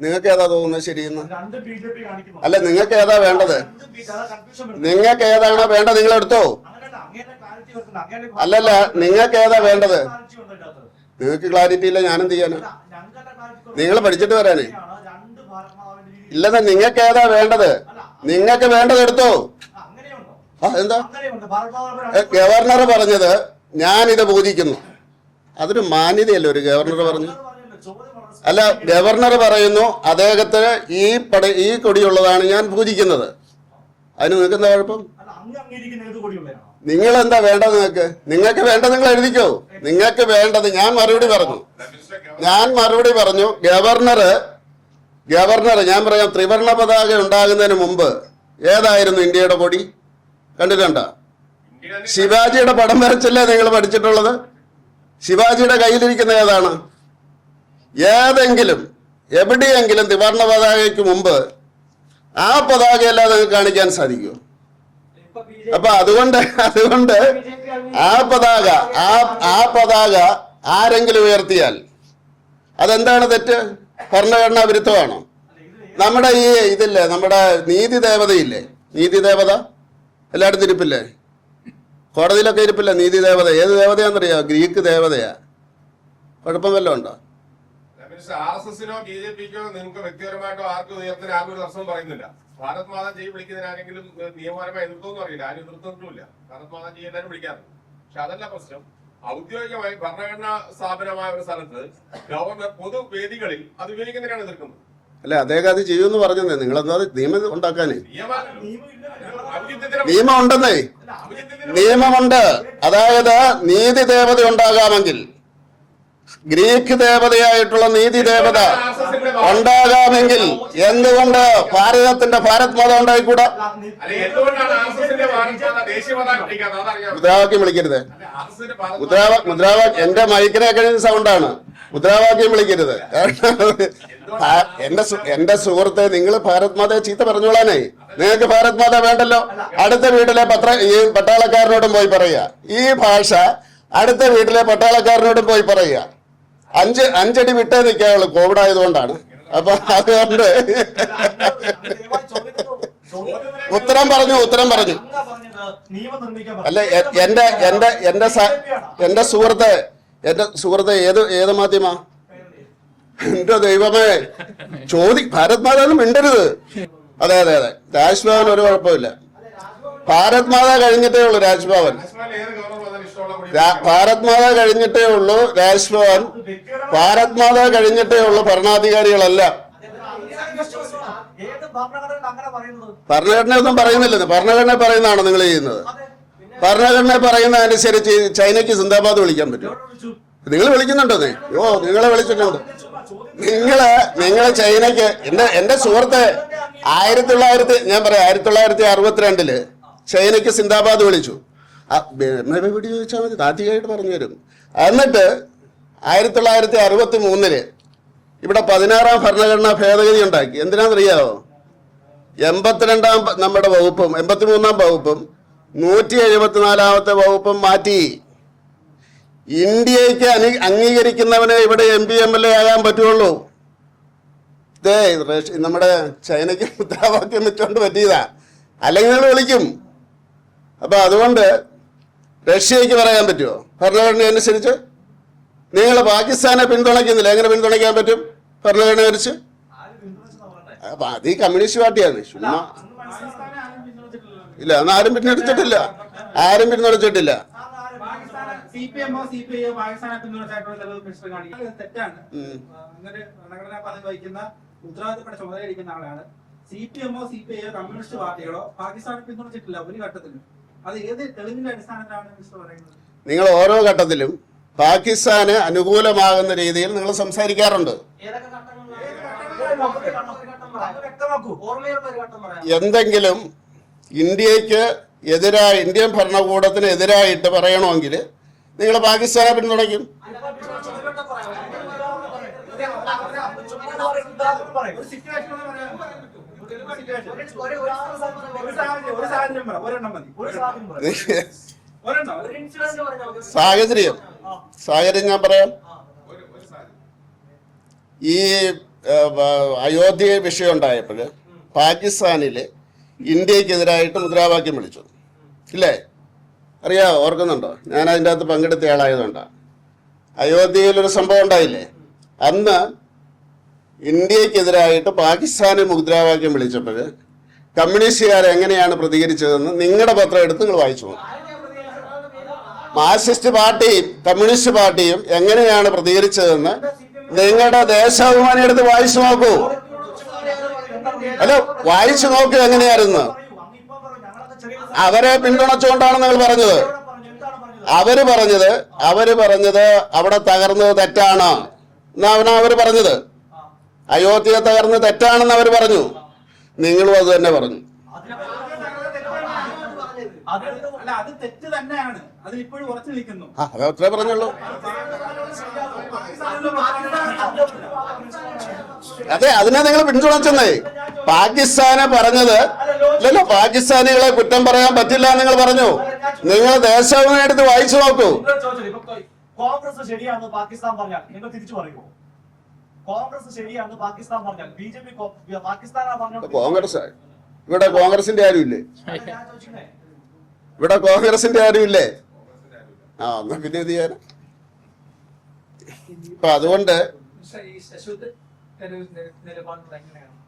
നിങ്ങൾക്ക് ഏതാ തോന്നുന്നത് ശരിയെന്ന്? അല്ല നിങ്ങൾക്ക് ഏതാ വേണ്ടത് നിങ്ങൾക്ക് ഏതാണ് വേണ്ടത് നിങ്ങൾ എടുത്തോ? അല്ലല്ല നിങ്ങൾക്ക് ഏതാ വേണ്ടത്. നിങ്ങൾക്ക് ക്ലാരിറ്റി ഇല്ല ഞാനെന്ത് ചെയ്യാനാ നിങ്ങൾ പഠിച്ചിട്ട് വരാനേ. ഇല്ലെന്ന് നിങ്ങൾക്ക് ഏതാ വേണ്ടത്? നിങ്ങൾക്ക് വേണ്ടത് എടുത്തോ? ആ, എന്താ? ഗവർണർ പറഞ്ഞത് ഞാനിത് പൂജിക്കുന്നു. അതൊരു മാന്യതയല്ല ഒരു ഗവർണർ പറഞ്ഞു? അല്ല ഗവർണർ പറയുന്നു അദ്ദേഹത്തിന് ഈ പട ഈ കൊടിയുള്ളതാണ് ഞാൻ പൂജിക്കുന്നത്. അതിന് നിങ്ങൾക്ക് എന്താ കുഴപ്പം? നിങ്ങൾ എന്താ വേണ്ടത് നിങ്ങൾക്ക്? നിങ്ങൾക്ക് വേണ്ടത് നിങ്ങൾ എഴുതിക്കോ. നിങ്ങൾക്ക് വേണ്ടത് ഞാൻ മറുപടി പറഞ്ഞു. ഞാൻ മറുപടി പറഞ്ഞു ഗവർണർ ഗവർണർ ഞാൻ പറയാം ത്രിവർണ പതാക ഉണ്ടാകുന്നതിന് മുമ്പ് ഏതായിരുന്നു ഇന്ത്യയുടെ കൊടി? കണ്ടിട്ടുണ്ടോ? ശിവാജിയുടെ പടം വരച്ചല്ലേ നിങ്ങൾ പഠിച്ചിട്ടുള്ളത്? ശിവാജിയുടെ കയ്യിലിരിക്കുന്ന ഏതാണ്? ഏതെങ്കിലും എവിടെയെങ്കിലും ത്രിവർണ പതാകയ്ക്ക് മുമ്പ് ആ പതാകയല്ലാതെ കാണിക്കാൻ സാധിക്കുമോ? അപ്പൊ അതുകൊണ്ട് അതുകൊണ്ട് ആ പതാക ആ ആ പതാക ആരെങ്കിലും ഉയർത്തിയാൽ അതെന്താണ് തെറ്റ്? ഭരണഘടനാ വിരുദ്ധമാണോ? നമ്മുടെ ഈ ഇതില്ലേ നമ്മുടെ നീതി ദേവതയില്ലേ? നീതി ദേവത? എല്ലായിടത്തും ഇരിപ്പില്ലേ കോടതിയിലൊക്കെ ഇരിപ്പില്ല. നീതി ദേവത ഏത് ദേവതയാണെന്നറിയോ? ഗ്രീക്ക് ദേവതയാ. കുഴപ്പം വല്ലതും ഉണ്ടോ? ആർ എസ് എസിനോ ബി ജെ പിക്കോ നിങ്ങൾക്ക് വ്യക്തിപരമായിട്ടോ ആർക്കും ഉയർത്തിന് ആർക്കും ഒരു തടസ്സവും പറയുന്നില്ല. ഭാരത് മാതാ ജയ് വിളിക്കുന്നതിന് ആരെങ്കിലും നിയമപരമായി എതിർത്തൊന്നും അറിയില്ല. ആരും എതിർത്തൊന്നുമില്ല ഭാരത് മാതാ ജയ് എല്ലാവരും വിളിക്കാറുണ്ട് പക്ഷെ അതല്ല പ്രശ്നം. ഔദ്യോഗികമായി ഭരണഘടനാ സ്ഥാപനമായ ഒരു സ്ഥലത്ത് ഗവർണർ പൊതുവേദികളിൽ അത് ഉപയോഗിക്കുന്നതിനാണ് എതിർക്കുന്നത്. അല്ലെ അദ്ദേഹം അത് ചെയ്യുമെന്ന് പറഞ്ഞതേ നിങ്ങൾ എന്താ നിയമം ഉണ്ടാക്കാനേ നിയമം ഉണ്ടെന്നേ. നിയമമുണ്ട്. അതായത് നീതി ദേവത ഉണ്ടാകാമെങ്കിൽ. ഗ്രീക്ക് ദേവതയായിട്ടുള്ള നീതി ദേവത ഉണ്ടാകാമെങ്കിൽ എന്തുകൊണ്ട് ഭാരതത്തിന്റെ ഭാരത് മതം ഉണ്ടായിക്കൂടാ? മുദ്രാവാക്യം വിളിക്കരുത് മുദ്രാവാക്യം എന്റെ മൈക്കിനെ കഴിഞ്ഞ സൗണ്ടാണ് മുദ്രാവാക്യം വിളിക്കരുത്. എന്റെ എന്റെ സുഹൃത്തെ നിങ്ങൾ ഭാരത് മാതയെ ചീത്ത പറഞ്ഞോളാനേ. നിങ്ങൾക്ക് ഭാരത് മാത വേണ്ടല്ലോ. അടുത്ത വീട്ടിലെ പത്ര ഈ പട്ടാളക്കാരനോടും പോയി പറയുക. ഈ ഭാഷ അടുത്ത വീട്ടിലെ പട്ടാളക്കാരനോടും പോയി പറയുക. അഞ്ച് അഞ്ചടി വിട്ടേ നിൽക്കാവുള്ളൂ കോവിഡ് ആയതുകൊണ്ടാണ്. അപ്പൊ അതുകൊണ്ട് ഉത്തരം പറഞ്ഞു ഉത്തരം പറഞ്ഞു. അല്ലെ എന്റെ എന്റെ എന്റെ എന്റെ സുഹൃത്ത് എന്റെ സുഹൃത്തെ ഏത് ഏത് മാധ്യമാ? എന്റെ ദൈവമേ. ചോദി ഭാരത് മാതാവിനും മിണ്ടരുത്. അതെ അതെ അതെ. രാജ്ഭവൻ ഒരു കുഴപ്പമില്ല. ഭാരത് മാത കഴിഞ്ഞിട്ടേ ഉള്ളൂ രാജ്ഭവൻ. ഭാരത് മാത കഴിഞ്ഞിട്ടേ ഉള്ളൂ രാജ്ഭവൻ. ഭാരത് മാത കഴിഞ്ഞിട്ടേ ഉള്ളൂ ഭരണാധികാരികളല്ല. ഭരണഘടന ഒന്നും പറയുന്നില്ലെന്ന് ഭരണഘടന പറയുന്നതാണോ നിങ്ങൾ ചെയ്യുന്നത്. ഭരണഘടന പറയുന്ന അനുസരിച്ച് ചൈനയ്ക്ക് സിന്ദാബാദ് വിളിക്കാൻ പറ്റും. നിങ്ങൾ വിളിക്കുന്നുണ്ടോ നീ? ഓ നിങ്ങളെ വിളിച്ചിട്ടുണ്ട്. നിങ്ങൾ നിങ്ങൾ ചൈനയ്ക്ക് എന്റെ എന്റെ സുഹൃത്ത് ആയിരത്തി തൊള്ളായിരത്തി ഞാൻ പറയാം ആയിരത്തി തൊള്ളായിരത്തി അറുപത്തിരണ്ടിൽ ചൈനയ്ക്ക് സിന്ദാബാദ് വിളിച്ചു. എവിടെ ചോദിച്ചാൽ മതി താത്വികമായിട്ട് പറഞ്ഞു തരും. എന്നിട്ട് ആയിരത്തി തൊള്ളായിരത്തി അറുപത്തി മൂന്നിൽ ഇവിടെ പതിനാറാം ഭരണഘടനാ ഭേദഗതി ഉണ്ടാക്കി. എന്തിനാണെന്നറിയാവോ? എൺപത്തിരണ്ടാം നമ്മുടെ വകുപ്പും എൺപത്തി മൂന്നാം വകുപ്പും നൂറ്റി എഴുപത്തിനാലാമത്തെ വകുപ്പും മാറ്റി. ഇന്ത്യയ്ക്ക് അനു അംഗീകരിക്കുന്നവനെ ഇവിടെ M P M L A ആകാൻ പറ്റുള്ളൂ. ഇതേ നമ്മുടെ ചൈനയ്ക്ക് മുദ്രാവാക്യം വെച്ചുകൊണ്ട് പറ്റിയതാ. അല്ലെങ്കിൽ നിങ്ങൾ വിളിക്കും. അപ്പൊ അതുകൊണ്ട് റഷ്യക്ക് പറയാൻ പറ്റുമോ ഭരണഘടന അനുസരിച്ച് നിങ്ങൾ പാകിസ്ഥാനെ പിന്തുണയ്ക്കുന്നില്ല? എങ്ങനെ പിന്തുണയ്ക്കാൻ പറ്റും? ഭരണഘടന അനുസരിച്ച്? അപ്പൊ അത് ഈ കമ്മ്യൂണിസ്റ്റ് പാർട്ടിയാണ്. ചുമ്മാ. ഇല്ല അന്ന് ആരും പിന്തുണച്ചിട്ടില്ല ആരും പിന്തുണച്ചിട്ടില്ല തെറ്റാണ്. അങ്ങനെ ഭരണഘടനാ പദവി വഹിക്കുന്ന ഉത്തരവാദിത്തപ്പെട്ട ചുമതലയിരിക്കുന്ന ആളാണ്. സി പി എമ്മോ സി പി ഐയോ കമ്മ്യൂണിസ്റ്റ് പാർട്ടികളോ പാകിസ്ഥാനെ പിന്തുണച്ചിട്ടില്ല ഒരു ഘട്ടത്തിലും. അത് ഏത് തെളിവിന്റെ അടിസ്ഥാനത്തിലാണ് മിസ്റ്റർ പറയുന്നത്? നിങ്ങൾ ഓരോ ഘട്ടത്തിലും പാകിസ്ഥാന് അനുകൂലമാകുന്ന രീതിയിൽ നിങ്ങൾ സംസാരിക്കാറുണ്ട്. എന്തെങ്കിലും ഇന്ത്യയ്ക്ക് എതിരായി ഇന്ത്യൻ ഭരണകൂടത്തിന് എതിരായിട്ട് പറയണമെങ്കിൽ നിങ്ങൾ പാകിസ്ഥാനെ പിന്തുണയ്ക്കും. സാഹചര്യം. സാഹചര്യം ഞാൻ പറയാം. ഈ അയോധ്യ വിഷയം ഉണ്ടായപ്പോൾ പാകിസ്ഥാനിൽ ഇന്ത്യക്കെതിരായിട്ട് മുദ്രാവാക്യം വിളിച്ചു. ഇല്ലേ? അറിയാമോ ഓർക്കുന്നുണ്ടോ? ഞാൻ അതിന്റെ അകത്ത് പങ്കെടുത്ത ആളായതുകൊണ്ടാണ് അയോധ്യയിൽ ഒരു സംഭവം ഉണ്ടായില്ലേ? അന്ന് ഇന്ത്യക്കെതിരായിട്ട് പാകിസ്ഥാനെ മുദ്രാവാക്യം വിളിച്ചപ്പോൾ കമ്മ്യൂണിസ്റ്റുകാർ എങ്ങനെയാണ് പ്രതികരിച്ചതെന്ന് നിങ്ങളുടെ പത്രം എടുത്ത് നിങ്ങൾ വായിച്ചു മാർസിസ്റ്റ് മാർക്സിസ്റ്റ് പാർട്ടിയും കമ്മ്യൂണിസ്റ്റ് പാർട്ടിയും എങ്ങനെയാണ് പ്രതികരിച്ചതെന്ന് നിങ്ങളുടെ ദേശാഭിമാനി എടുത്ത് വായിച്ചു നോക്കൂ. അല്ല വായിച്ചു നോക്കൂ എങ്ങനെയായിരുന്നു? അവരെ പിന്തുണച്ചുകൊണ്ടാണ് നിങ്ങൾ പറഞ്ഞത്. അവർ പറഞ്ഞത് അവർ പറഞ്ഞത് അവിടെ തകർന്നത് തെറ്റാണ്. എന്നാണ് അവർ പറഞ്ഞത്? അയോധ്യ തകർന്ന് തെറ്റാണെന്ന് അവർ പറഞ്ഞു. നിങ്ങളും അത് തന്നെ പറഞ്ഞു. അത് അത്രേ പറഞ്ഞുള്ളൂ. അതെ അതിനെ നിങ്ങൾ പിന്തുണച്ചെന്നേ പാകിസ്ഥാനെ പറഞ്ഞത് ഇല്ലല്ലോ പാകിസ്ഥാനികളെ കുറ്റം പറയാൻ പറ്റില്ല എന്ന് നിങ്ങൾ പറഞ്ഞു. നിങ്ങൾ ദേശാഭിമാനെടുത്ത് വായിച്ചു നോക്കൂ. കോൺഗ്രസ് ശരിയാണെന്ന് പാകിസ്ഥാൻ പറഞ്ഞാൽ നിങ്ങൾ തിരിച്ചു പറയുമോ? കോൺഗ്രസ് ശരിയാണെന്ന് പാകിസ്ഥാൻ പറഞ്ഞാൽ ബി ജെ പി പാകിസ്ഥാനാ പറഞ്ഞു കോൺഗ്രസ് ഇവിടെ കോൺഗ്രസിന്റെ ആരുമില്ലേ ഞാൻ ചോദിച്ചേ ഇവിടെ കോൺഗ്രസിന്റെ ആരുമില്ലേ ആ എന്നാ പിന്നെ ഇത് ചെയ്യാൻ അപ്പൊ അതുകൊണ്ട് there is there, the one line now.